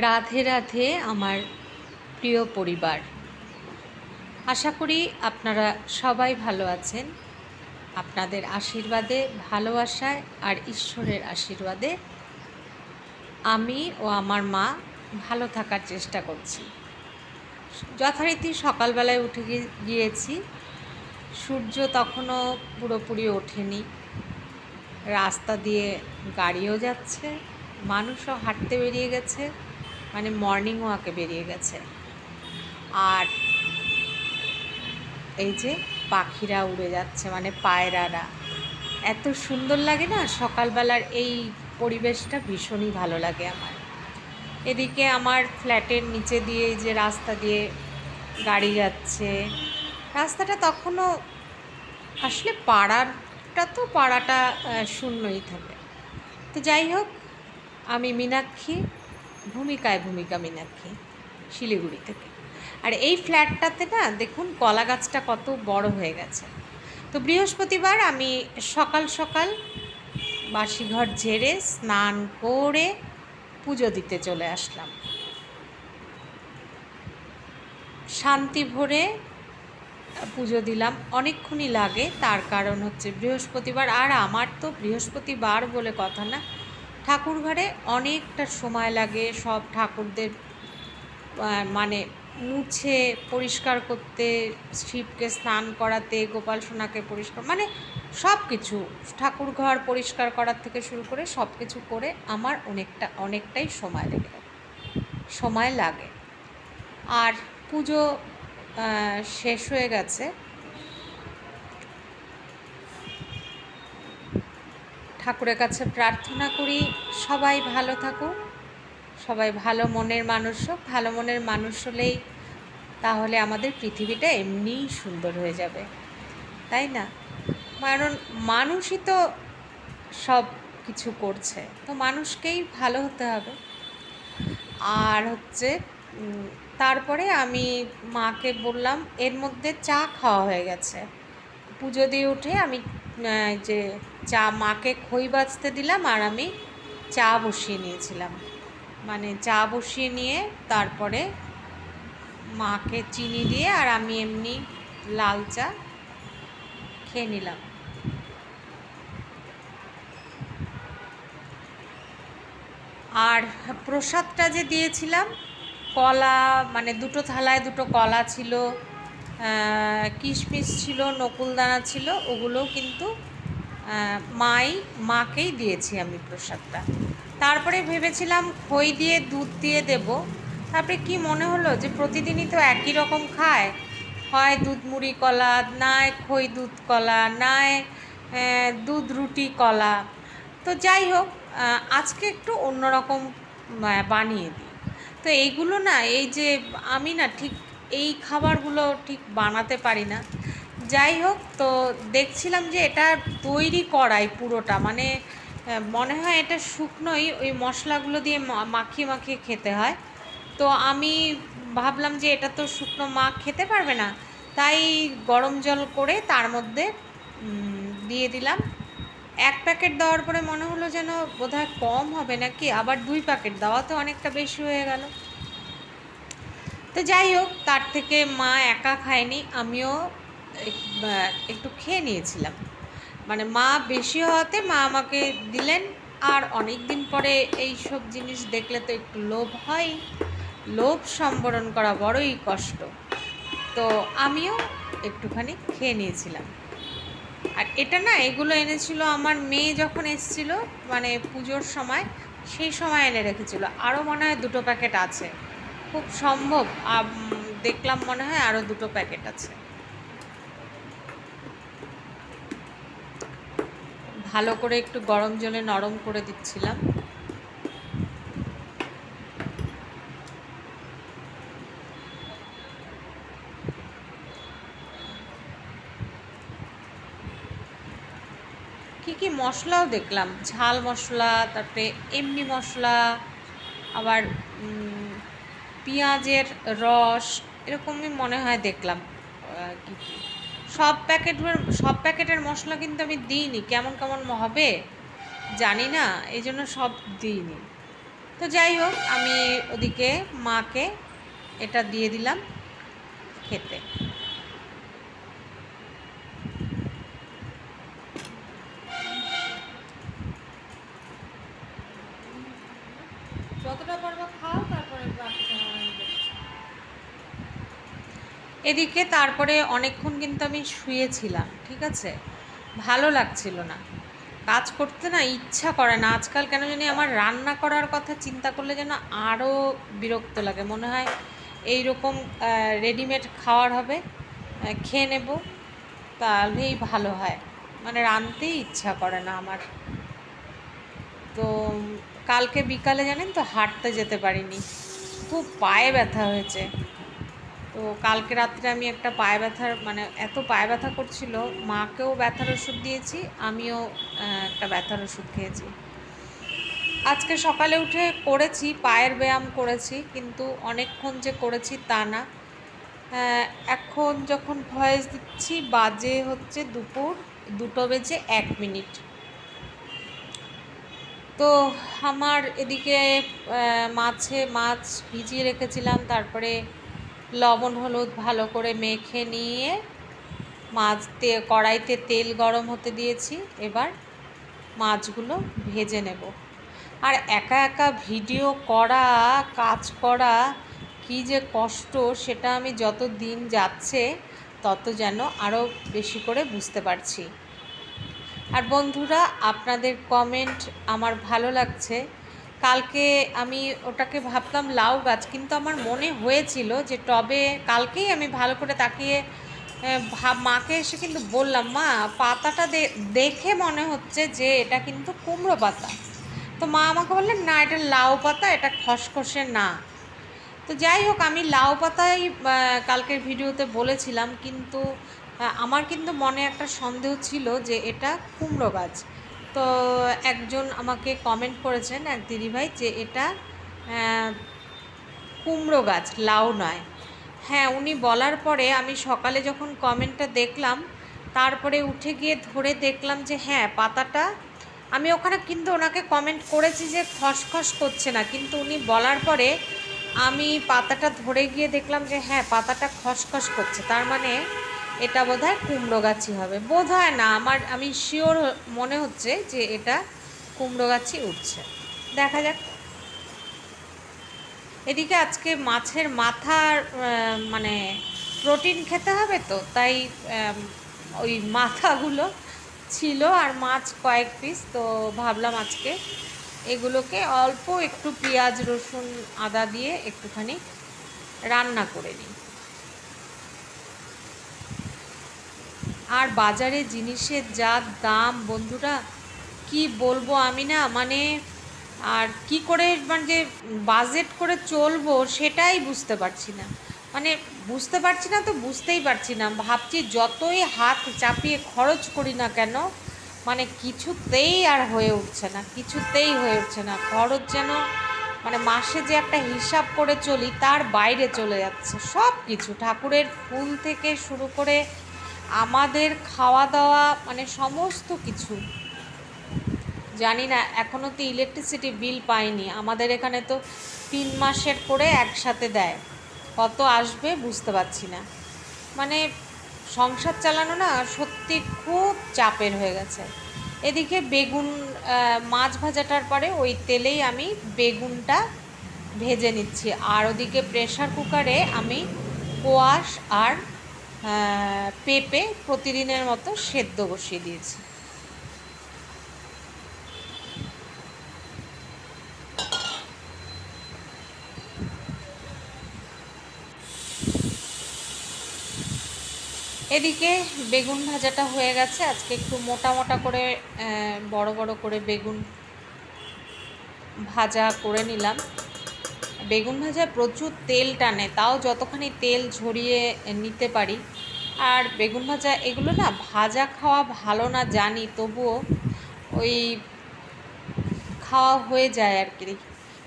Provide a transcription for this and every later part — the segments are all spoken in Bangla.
রাধে রাধে আমার প্রিয় পরিবার। আশা করি আপনারা সবাই ভালো আছেন। আপনাদের আশীর্বাদে, ভালোবাসায় আর ঈশ্বরের আশীর্বাদে আমি ও আমার মা ভালো থাকার চেষ্টা করছি। যথারীতি সকালবেলায় উঠে গিয়েছি। সূর্য তখনও পুরোপুরি ওঠেনি। রাস্তা দিয়ে গাড়িও যাচ্ছে। মানুষও হাঁটতে বেরিয়ে গেছে। মানে মর্নিং ওয়াকে বেরিয়ে গেছে। আর এই যে পাখিরা উড়ে যাচ্ছে মানে পায়রারা, এত সুন্দর লাগে না? সকালবেলার এই পরিবেশটা ভীষণই ভালো লাগে আমার। এদিকে আমার ফ্ল্যাটের নিচে দিয়ে যে রাস্তা দিয়ে গাড়ি যাচ্ছে, রাস্তাটা তখনও আসলে পাড়ারটা তো পাড়াটা শূন্যই থাকে। তো যাই হোক, আমি মীনাক্ষী ভূমিকায় ভূমিকা মীনাক্ষী, শিলিগুড়ি থেকে। আর এই ফ্ল্যাটটাতে না, দেখুন কলা গাছটা কত বড় হয়ে গেছে। তো বৃহস্পতিবার আমি সকাল সকাল বাসিঘর ঝেড়ে স্নান করে পুজো দিতে চলে আসলাম। শান্তি ভরে পুজো দিলাম। অনেকক্ষণই লাগে, তার কারণ হচ্ছে বৃহস্পতিবার, আর আমার তো বৃহস্পতিবার বলে কথা না। ঠাকুর ঘরে অনেকটা সময় লাগে সব ঠাকুরদের মানে মুছে পরিষ্কার করতে, শিবকে স্নান করাতে, গোপাল সোনাকে পরিষ্কার মানে সব কিছু ঠাকুর ঘর পরিষ্কার করার থেকে শুরু করে সব কিছু করে আমার অনেকটা, অনেকটাই সময় লেগে। সময় লাগে আর পুজো শেষ হয়ে গেছে ঠাকুরের কাছে প্রার্থনা করি, সবাই ভালো থাকুক, সবাই ভালো মনের মানুষ হোক, ভালো মনের মানুষ হলেই তাহলে আমাদের পৃথিবীটা এমনিই সুন্দর হয়ে যাবে। তাই না? কারণ মানুষই তো সব কিছু করছে, তো মানুষকেই ভালো হতে হবে। আর হচ্ছে তারপরে আমি মাকে বললাম, এর মধ্যে চা খাওয়া হয়ে গেছে। পুজো দিয়ে উঠে আমি যে চা মাকে খই বাজতে দিলাম আর আমি চা বসিয়ে নিয়েছিলাম। মানে চা বসিয়ে নিয়ে তারপরে মাকে চিনি দিয়ে আর আমি এমনি লাল চা খেয়ে নিলাম। আর প্রসাদটা যে দিয়েছিলাম, কলা মানে দুটো থালায় দুটো কলা ছিল কিশমিশ ছিল, নকুলদানা ছিল ওগুলোও কিন্তু মাই, মাকেই দিয়েছি আমি প্রসাদটা। তারপরে ভেবেছিলাম খই দিয়ে দুধ দিয়ে দেব। তারপরে কি মনে হলো যে প্রতিদিনই তো একই রকম খায়? হয় দুধ মুড়ি কলা নয় খই দুধ কলা নয় দুধ রুটি কলা। তো যাই হোক আজকে একটু অন্যরকম বানিয়ে দিই। তো এইগুলো না, এই যে আমি না ঠিক এই খাবারগুলো ঠিক বানাতে পারি না। যাই হোক, তো দেখছিলাম যে এটা তৈরি করাই পুরোটা। মানে মনে হয় এটা শুকনোই ওই মশলাগুলো দিয়ে মাখিয়ে মাখিয়ে খেতে হয়। তো আমি ভাবলাম যে এটা তো শুকনো মা খেতে পারবে না। তাই গরম জল করে তার মধ্যে দিয়ে দিলাম। এক প্যাকেট দেওয়ার পরে মনে হলো যেন বোধহয় কম হবে নাকি? আবার দুই প্যাকেট, দেওয়া তো অনেকটা বেশি হয়ে গেল। তো যাই হোক, তার থেকে মা একা খায়নি, আমিও একটু খেয়ে নিয়েছিলাম। মানে মা বেশি হওয়াতে মা আমাকে দিলেন, আর অনেক দিন পরে এই সব জিনিস দেখলে তো একটু লোভ হয়। লোভ সম্বরণ করা বড়ই কষ্ট। তো আমিও একটুখানি খেয়ে নিয়েছিলাম। আর এটা না, এগুলো এনেছিল আমার মেয়ে যখন এসেছিল মানে পুজোর সময়, সেই সময় এনে রেখেছিল। আরও মনে হয় দুটো প্যাকেট আছে। খুব সম্ভব। দেখলাম মনে হয় আরও দুটো প্যাকেট আছে। ভালো করে একটু গরম জলে নরম করে দিচ্ছিলাম। কি কি মশলাও দেখলাম। ঝাল মশলা, তারপরে এমনি মশলা, আবার পেঁয়াজের রস, এরকমই মনে হয় দেখলাম কি কি। সব প্যাকেটের সব প্যাকেটের মশলা কিন্তু আমি দিইনি। কেমন কেমন হবে জানি না এই জন্য সব দিইনি। তো যাই হোক, আমি ওদিকে মাকে এটা দিয়ে দিলাম খেতে যতটা পারব খাও তারপরে বাকিটা আমি দেখছি। এদিকে তারপরে অনেকক্ষণ কিন্তু আমি শুয়েছিলাম, ঠিক আছে? ভালো লাগছিল না। কাজ করতে না ইচ্ছা করে না, আজকাল কেন জানি আমার রান্না করার কথা চিন্তা করলে যেন আরও বিরক্ত লাগে। মনে হয় এই রকম রেডিমেড খাওয়ার হবে খেয়ে নেব, তাহলেই ভালো হয়। মানে রাঁধতেই ইচ্ছা করে না আমার। তো কালকে বিকালে জানেন তো হাঁটতে যেতে পারিনি। খুব পায়ে ব্যথা হয়েছে। তো কালকে রাত্রে আমি একটা পায়ে ব্যথার মানে এত পায়ে ব্যথা করছিল, মাকেও ব্যথার ওষুধ দিয়েছি, আমিও একটা ব্যথার ওষুধ খেয়েছি। আজকে সকালে উঠে করেছি, পায়ের ব্যায়াম করেছি, কিন্তু অনেকক্ষণ যে করেছি তা না। এখন যখন ভয়েস দিচ্ছি, বাজে হচ্ছে দুপুর, দুটো বেজে এক মিনিট। তো আমার এদিকে মাছে মাছ ভিজিয়ে রেখেছিলাম, তারপরে লবণ, হলুদ ভালো করে মেখে নিয়ে মাছ তে, কড়াইতে তেল গরম হতে দিয়েছি। এবার মাছগুলো ভেজে নেব। আর একা একা ভিডিও করা, কাজ করা কী যে কষ্ট, সেটা আমি যত দিন যাচ্ছে তত যেন আরও বেশি করে বুঝতে পারছি। আর বন্ধুরা, আপনাদের কমেন্ট আমার ভালো লাগছে। কালকে আমি ওটাকে ভাবতাম লাউ গাছ, কিন্তু আমার মনে হয়েছিল যে টবে কালকেই আমি ভালো করে তাকিয়ে ভাব, মাকে এসে কিন্তু বললাম, মা, পাতাটা দেখে মনে হচ্ছে যে এটা কিন্তু কুমড়ো পাতা। তো মা আমাকে বললেন, না, এটা লাউ পাতা, এটা খসখসে না। তো যাই হোক, আমি লাউ পাতাই কালকের ভিডিওতে বলেছিলাম, কিন্তু আমার কিন্তু মনে একটা সন্দেহ ছিল যে এটা কুমড়ো গাছ। তো একজন আমাকে কমেন্ট করেছেন, এক দিদিভাই, যে এটা কুমড়ো গাছ, লাউ নয়। হ্যাঁ উনি বলার পরে আমি সকালে যখন কমেন্টটা দেখলাম, তারপরে উঠে গিয়ে ধরে দেখলাম যে হ্যাঁ পাতাটা, আমি ওখানে কিন্তু ওনাকে কমেন্ট করেছি যে খসখস করছে না, কিন্তু উনি বলার পরে আমি পাতাটা ধরে গিয়ে দেখলাম যে হ্যাঁ পাতাটা খসখস করছে। তার মানে এটা বোধহয় কুমড়ো গাছই হবে। বোধ হয় না, আমার, আমি শিওর মনে হচ্ছে যে এটা কুমড়ো গাছই উঠছে। দেখা যাক। এদিকে আজকে মাছের মাথার মানে প্রোটিন খেতে হবে তো, তাই ওই মাথাগুলো ছিল আর মাছ কয়েক পিস তো ভাবলাম আজকে এগুলোকে অল্প একটু পেঁয়াজ, রসুন, আদা দিয়ে একটুখানি রান্না করে নিই। আর বাজারে জিনিসের যা দাম, বন্ধুরা, কি বলব আমি না? মানে আর কি করে মানে যে বাজেট করে চলবো সেটাই বুঝতে পারছি না। মানে বুঝতে পারছি না তো বুঝতেই পারছি না। ভাবছি যতই হাত চাপিয়ে খরচ করি না কেন মানে কিছুতেই আর হয়ে উঠছে না, কিছুতেই হয়ে উঠছে না। খরচ যেন মানে মাসে যে একটা হিসাব করে চলি, তার বাইরে চলে যাচ্ছে। সব কিছু ঠাকুরের ফুল থেকে শুরু করে আমাদের খাওয়া দাওয়া মানে সমস্ত কিছু। জানি না এখনও তো ইলেকট্রিসিটি বিল পাইনি। আমাদের এখানে তো তিন মাসের করে একসাথে দেয়। কত আসবে বুঝতে পারছি না। মানে সংসার চালানো না সত্যি খুব চাপের হয়ে গেছে। এদিকে বেগুন মাছ ভাজাটার পরে ওই তেলেই আমি বেগুনটা ভেজে নিচ্ছি। আর ওদিকে প্রেশার কুকারে আমি কোয়াশ আর পেঁপে প্রতিদিনের মতো সেদ্ধ বসিয়ে দিয়েছি। এদিকে বেগুন ভাজাটা হয়ে গেছে। আজকে একটু মোটা মোটা করে বড় বড় করে বেগুন ভাজা করে নিলাম। বেগুন ভাজা প্রচুর তেল টানে, তাও যতখানি তেল ঝরিয়ে নিতে পারি। আর বেগুন ভাজা, এগুলো না ভাজা খাওয়া ভালো না জানি, তবুও ওই খাওয়া হয়ে যায় আর কি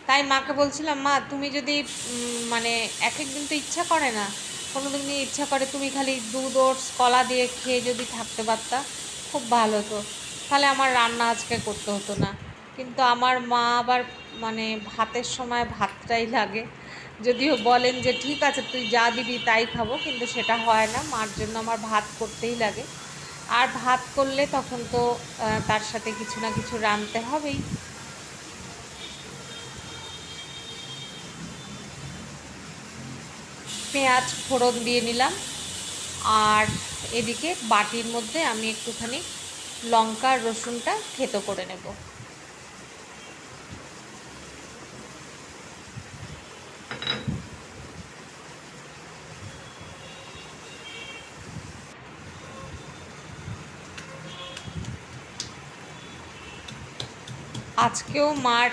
তাই মাকে বলছিলাম, মা, তুমি যদি মানে এক এক দিন তো ইচ্ছা করে না কোনো দিন ইচ্ছা করে তুমি খালি দুধ, ওটস, কলা দিয়ে খেয়ে যদি থাকতে পারতা, খুব ভালো হতো। তাহলে আমার রান্না আজকে করতে হতো না। কিন্তু আমার মা আবার মানে ভাতের সময় ভাতটাই লাগে। যদিও বলেন যে, ঠিক আছে, তুই যা দিবি তাই খাব, কিন্তু সেটা হয় না। মার জন্য আমার ভাত করতেই লাগে। আর ভাত করলে তখন তো তার সাথে কিছু না কিছু রাঁধতে হবেই। পেঁয়াজ ফোড়ন দিয়ে নিলাম। আর এদিকে বাটির মধ্যে আমি একটুখানি লঙ্কা রসুনটা থেতো করে নেব। আজকেও মার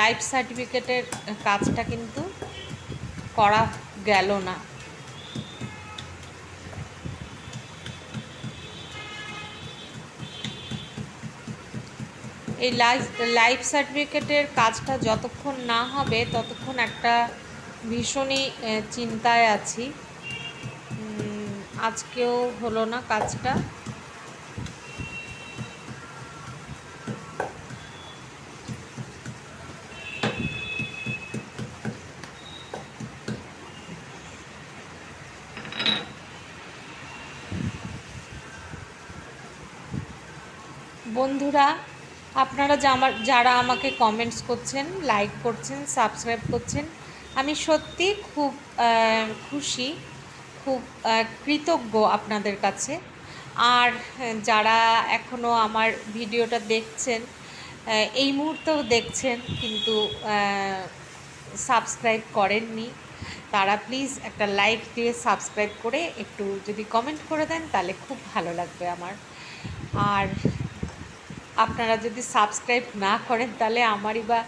লাইফ সার্টিফিকেটের কাজটা কিন্তু করা গেল না। এই লাইফ লাইফ সার্টিফিকেটের কাজটা যতক্ষণ না হবে, ততক্ষণ একটা ভীষণই চিন্তায় আছি। আজকেও হলো না কাজটা। বন্ধুরা, আপনারা যারা আমাকে কমেন্টস করছেন লাইক করছেন সাবস্ক্রাইব করছেন, আমি সত্যি খুব খুশি, খুব কৃতজ্ঞ আপনাদের কাছে। আর যারা এখনও আমার ভিডিওটা দেখছেন এই মুহূর্তেও দেখছেন, কিন্তু সাবস্ক্রাইব করেননি, তারা প্লিজ একটা লাইক দিয়ে সাবস্ক্রাইব করে একটু যদি কমেন্ট করে দেন, তাহলে খুব ভালো লাগবে আমার। আর আপনারা যদি সাবস্ক্রাইব না করেন, তাহলে আমারই বা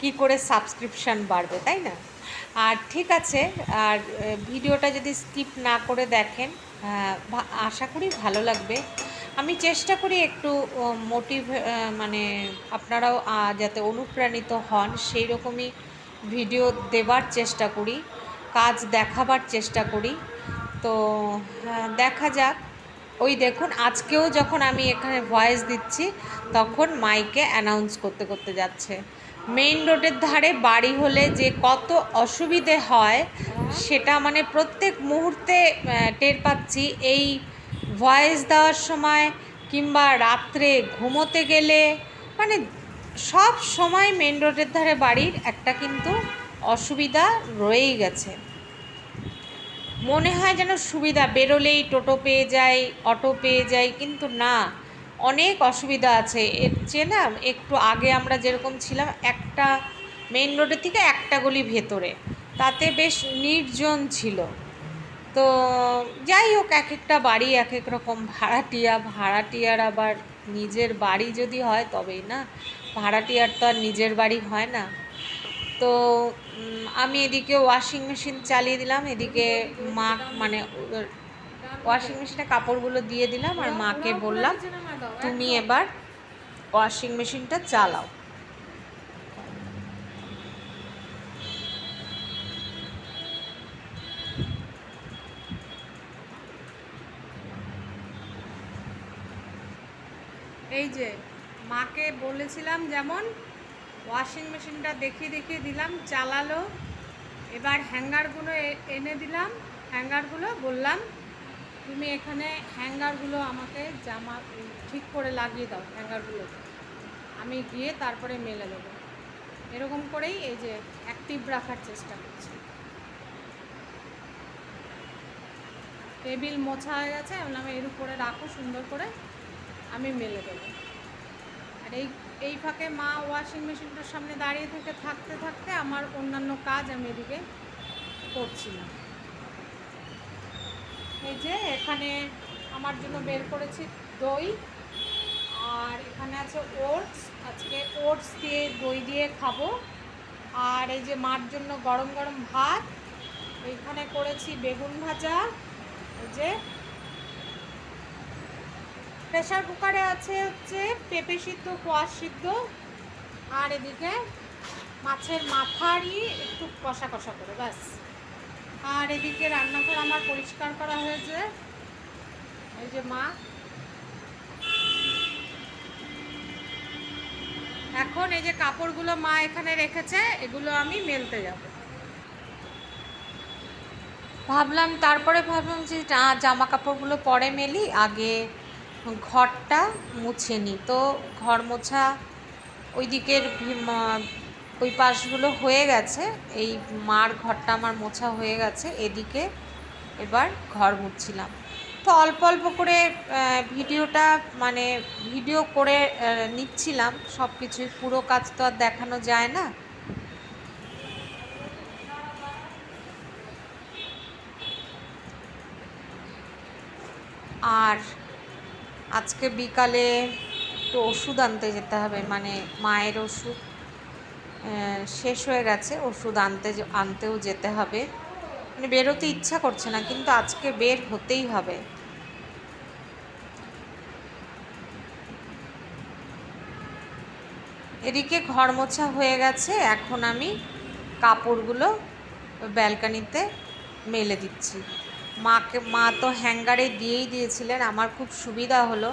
কী করে সাবস্ক্রিপশান বাড়বে, তাই না? আর ঠিক আছে, আর ভিডিওটা যদি স্কিপ না করে দেখেন আশা করি ভালো লাগবে। আমি চেষ্টা করি একটু মোটিভ মানে আপনারাও যাতে অনুপ্রাণিত হন, সেই রকমই ভিডিও দেবার চেষ্টা করি, কাজ দেখাবার চেষ্টা করি। তো দেখা যাক। ওই দেখুন, আজকেও যখন আমি এখানে ভয়েস দিচ্ছি, তখন মাইকে অ্যানাউন্স করতে করতে যাচ্ছে। মেইন রোডের ধারে বাড়ি হলে যে কত অসুবিধে হয়, সেটা মানে প্রত্যেক মুহূর্তে টের পাচ্ছি। এই ভয়েস দেওয়ার সময় কিংবা রাত্রে ঘুমোতে গেলে মানে সব সময় মেইন রোডের ধারে বাড়ির একটা কিন্তু অসুবিধা রয়েই গেছে। মনে হয় যেন সুবিধা, বেরোলেই টোটো পেয়ে যাই অটো পেয়ে যাই কিন্তু না, অনেক অসুবিধা আছে। এর চেয়ে না, একটু আগে আমরা যেরকম ছিলাম, একটা মেন রোডের থেকে একটা গলি ভেতরে। তাতে বেশ নির্জন ছিল। তো যাই হোক এক একটা বাড়ি এক এক রকম ভাড়াটিয়া, ভাড়াটিয়ার আবার নিজের বাড়ি যদি হয় তবেই না, ভাড়াটিয়ার তো আর নিজের বাড়ি হয় না। তো আমি এদিকে ওয়াশিং মেশিন চালিয়ে দিলাম, এদিকে মা মানে ওয়াশিং মেশিনে কাপড়গুলো দিয়ে দিলাম আর মাকে বললাম, তুমি এবার ওয়াশিং মেশিনটা চালাও। এই যে, মাকে বলেছিলাম যেমন ওয়াশিং মেশিনটা দেখিয়ে দেখিয়ে দিলাম, চালালো। এবার হ্যাঙ্গারগুলো এনে দিলাম, হ্যাঙ্গারগুলো বললাম, তুমি এখানে হ্যাঙ্গারগুলো আমাকে জামা ঠিক করে লাগিয়ে দাও হ্যাঙ্গারগুলো। আমি গিয়ে তারপরে মেলে দেবো। এরকম করেই এই যে অ্যাক্টিভ রাখার চেষ্টা করছি। টেবিল মোছা হয়ে গেছে, আমি এর উপরে রাখো, সুন্দর করে। আমি মেলে দেবো। এই এই ফাঁকে মা ওয়াশিং মেশিনটার সামনে দাঁড়িয়ে থেকে থাকতে থাকতে আমার অন্যান্য কাজ আমি এদিকে করছিলাম। এই যে এখানে আমার জন্য বের করেছি দই, আর এখানে আছে ওটস। আজকে ওটস দিয়ে দই দিয়ে খাব। আর এই যে মার জন্য গরম গরম ভাত, এইখানে করেছি বেগুন ভাজা। এই যে প্রেশার কুকারে আছে হচ্ছে পেঁপে সিদ্ধ কোয়াশ সিদ্ধ, আর এদিকে মাছের মাথারই একটু কষা কষা করে, ব্যাস। আর এদিকে রান্নাঘর আমার পরিষ্কার করা হয়েছে। এই যে মা। এখন এই যে কাপড়গুলো মা এখানে রেখেছে, এগুলো আমি মেলতে যাব। ভাবলাম তারপরে ভাবলাম যে জামা কাপড়গুলো পরে মেলি, আগে ঘরটা মুছে নিই তো ঘর মোছা ওই দিকের ওই পাশগুলো হয়ে গেছে। এই মার ঘরটা আমার মোছা হয়ে গেছে, এদিকে এবার ঘর মুছছিলাম। তো অল্প অল্প করে ভিডিওটা মানে ভিডিও করে নিচ্ছিলাম। সব কিছুই পুরো কাজ তো আর দেখানো যায় না। আর আজকে বিকালে একটু ওষুধ আনতে যেতে হবে মানে মায়ের ওষুধ। শেষ হয়ে গেছে, ওষুধ আনতে আনতেও যেতে হবে। মানে বেরোতে ইচ্ছা করছে না, কিন্তু আজকে বের হতেই হবে। এদিকে ঘর মোছা হয়ে গেছে, এখন আমি কাপড়গুলো ব্যালকানিতে মেলে দিচ্ছি। মাকে, মা তো হ্যাঙ্গারে দিয়েই দিয়েছিলেন, আমার খুব সুবিধা হলো।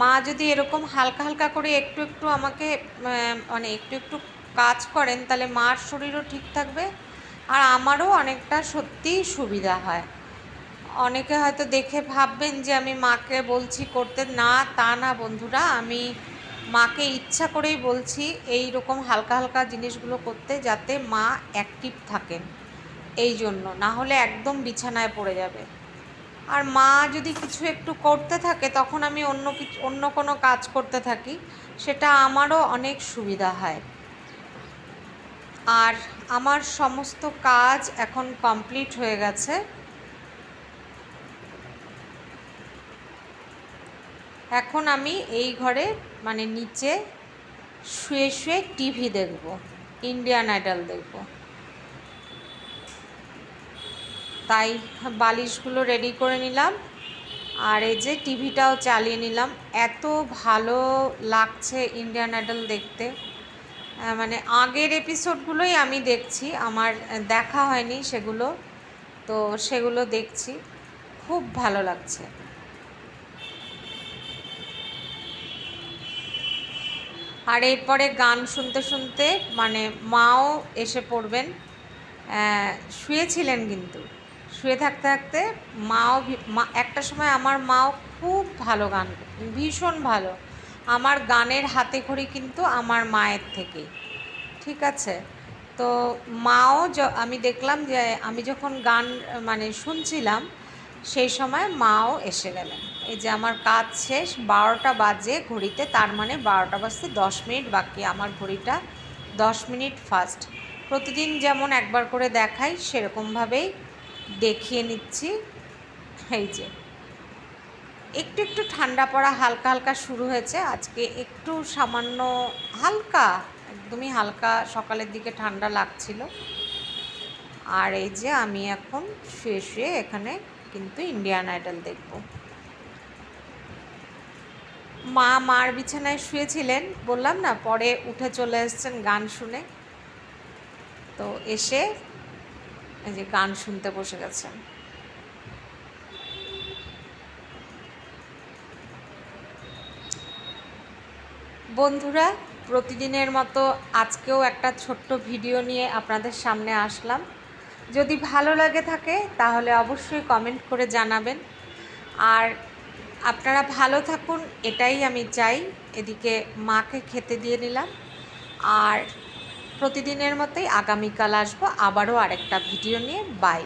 মা যদি এরকম হালকা হালকা করে একটু একটু আমাকে মানে একটু একটু কাজ করেন, তাহলে মার শরীরও ঠিক থাকবে আর আমারও অনেকটা সত্যিই সুবিধা হয়। অনেকে হয়তো দেখে ভাববেন যে আমি মাকে বলছি করতে, না তা না বন্ধুরা, আমি মাকে ইচ্ছা করেই বলছি এই রকম হালকা হালকা জিনিসগুলো করতে যাতে মা অ্যাক্টিভ থাকেন। এই জন্য, না হলে একদম বিছানায় পড়ে যাবে। আর মা যদি কিছু একটু করতে থাকে, তখন আমি অন্য কিছু, অন্য কোনো কাজ করতে থাকি, সেটা আমারও অনেক সুবিধা হয়। আর আমার সমস্ত কাজ এখন কমপ্লিট হয়ে গেছে। এখন আমি এই ঘরে মানে নিচে শুয়ে শুয়ে টিভি দেখব, ইন্ডিয়ান আইডল দেখব। তাই বালিশগুলো রেডি করে নিলাম। আর এই যে টিভিটাও চালিয়ে নিলাম। এত ভালো লাগছে ইন্ডিয়ান আইডল দেখতে। মানে আগের এপিসোডগুলোই আমি দেখছি। আমার দেখা হয়নি সেগুলো। তো সেগুলো দেখছি। খুব ভালো লাগছে। আর এরপরে গান শুনতে শুনতে মানে মাও এসে পড়বেন। শুয়েছিলেন কিন্তু। শুয়ে থাকতে থাকতে মাও মা, একটা সময় আমার মাও খুব ভালো গান, ভীষণ ভালো। আমার গানের হাতে খড়ি কিন্তু আমার মায়ের থেকেই ঠিক আছে? তো মাও আমি দেখলাম যে, আমি যখন গান মানে শুনছিলাম, সেই সময় মাও এসে গেলেন। এই যে আমার কাজ শেষ, বারোটা বাজে ঘড়িতে, তার মানে বারোটা বাজতে দশ মিনিট বাকি, আমার ঘড়িটা দশ মিনিট ফাস্ট। প্রতিদিন যেমন একবার করে দেখাই, সেরকমভাবেই দেখিয়ে নিচ্ছি। এই যে। একটু একটু ঠান্ডা পড়া হালকা হালকা শুরু হয়েছে। আজকে একটু সামান্য হালকা, একদমই হালকা সকালের দিকে ঠান্ডা লাগছিল। আর এই যে আমি এখন শুয়ে শুয়ে এখানে কিন্তু ইন্ডিয়ান আইডল দেখব। মা মার বিছানায় শুয়েছিলেন, বললাম না, পরে উঠে চলে এসেছেন গান শুনে। তো এসে এই যে গান শুনতে বসে গেছেন। বন্ধুরা, প্রতিদিনের মতো আজকেও একটা ছোট্ট ভিডিও নিয়ে আপনাদের সামনে আসলাম। যদি ভালো লাগে থাকে, তাহলে অবশ্যই কমেন্ট করে জানাবেন। আর আপনারা ভালো থাকুন, এটাই আমি চাই। এদিকে মাকে খেতে দিয়ে নিলাম। আর প্রতিদিনের মতোই আগামীকাল আসব। আবারও আরেকটা ভিডিও নিয়ে। বাই